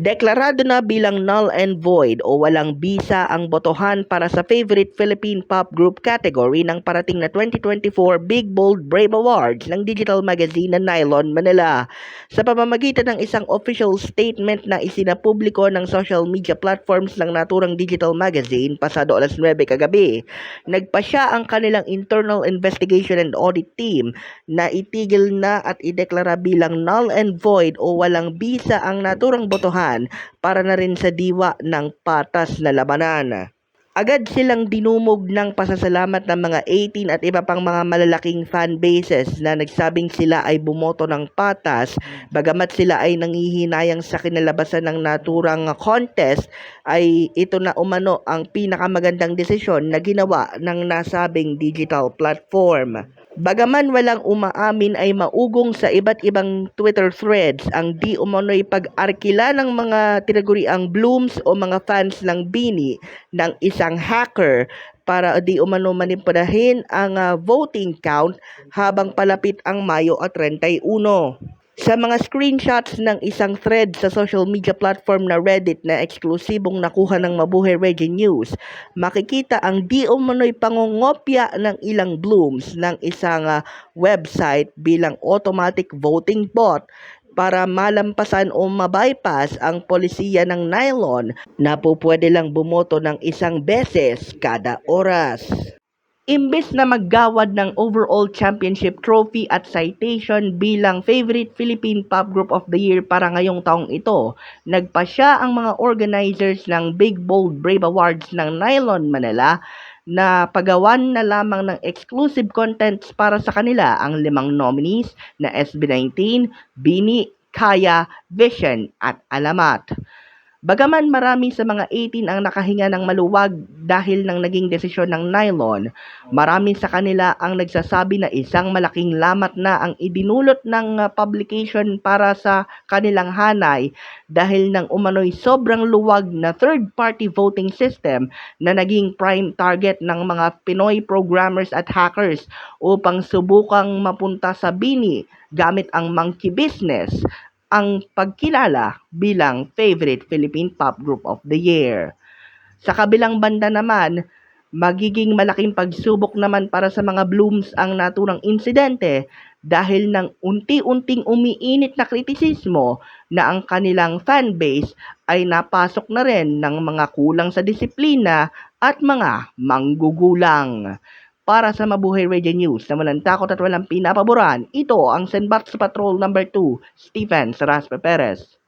Deklarado na bilang null and void o walang bisa ang botohan para sa favorite Philippine pop group category ng parating na 2024 Big Bold Brave Awards ng digital magazine na Nylon Manila. Sa pamamagitan ng isang official statement na isinapubliko ng social media platforms ng naturang digital magazine pasado alas 9 kagabi, nagpasya ang kanilang internal investigation and audit team na itigil na at ideklara bilang null and void o walang bisa ang naturang botohan para na rin sa diwa ng patas na labanan. Agad silang dinumog ng pasasalamat ng mga 18 at iba pang mga malalaking fan bases na nagsabing sila ay bumoto ng patas bagamat sila ay nangihinayang sa kinalabasan ng naturang contest ay ito na umano ang pinakamagandang desisyon na ginawa ng nasabing digital platform. Bagaman walang umaamin ay maugong sa iba't ibang Twitter threads ang di umano'y pag-arkila ng mga tinaguriang blooms o mga fans ng Bini ng isang hacker para di umano manipulahin ang ah, voting count habang palapit ang Mayo at 31. Sa mga screenshots ng isang thread sa social media platform na Reddit na eksklusibong nakuha ng Mabuhay Radio News, makikita ang di umano'y pangongopya ng ilang blooms ng isang ah, website bilang automatic voting bot para malampasan o mabypass ang polisiya ng nylon na po pwede lang bumoto ng isang beses kada oras. Imbes na maggawad ng overall championship trophy at citation bilang favorite Philippine Pop Group of the Year para ngayong taong ito, nagpasya ang mga organizers ng Big Bold Brave Awards ng Nylon Manila na pagawan na lamang ng exclusive contents para sa kanila ang limang nominees na SB19, Bini, Kaya, Vision at Alamat. Bagaman marami sa mga 18 ang nakahinga ng maluwag dahil ng naging desisyon ng nylon, marami sa kanila ang nagsasabi na isang malaking lamat na ang idinulot ng uh, publication para sa kanilang hanay dahil ng umano'y sobrang luwag na third-party voting system na naging prime target ng mga Pinoy programmers at hackers upang subukang mapunta sa bini gamit ang monkey business ang pagkilala bilang favorite Philippine Pop Group of the Year. Sa kabilang banda naman, magiging malaking pagsubok naman para sa mga Blooms ang naturang insidente dahil ng unti-unting umiinit na kritisismo na ang kanilang fanbase ay napasok na rin ng mga kulang sa disiplina at mga manggugulang. Para sa Mabuhay Radio News na walang takot at walang pinapaboran, ito ang Senbat sa Patrol number 2, Stephen Saraspe Perez.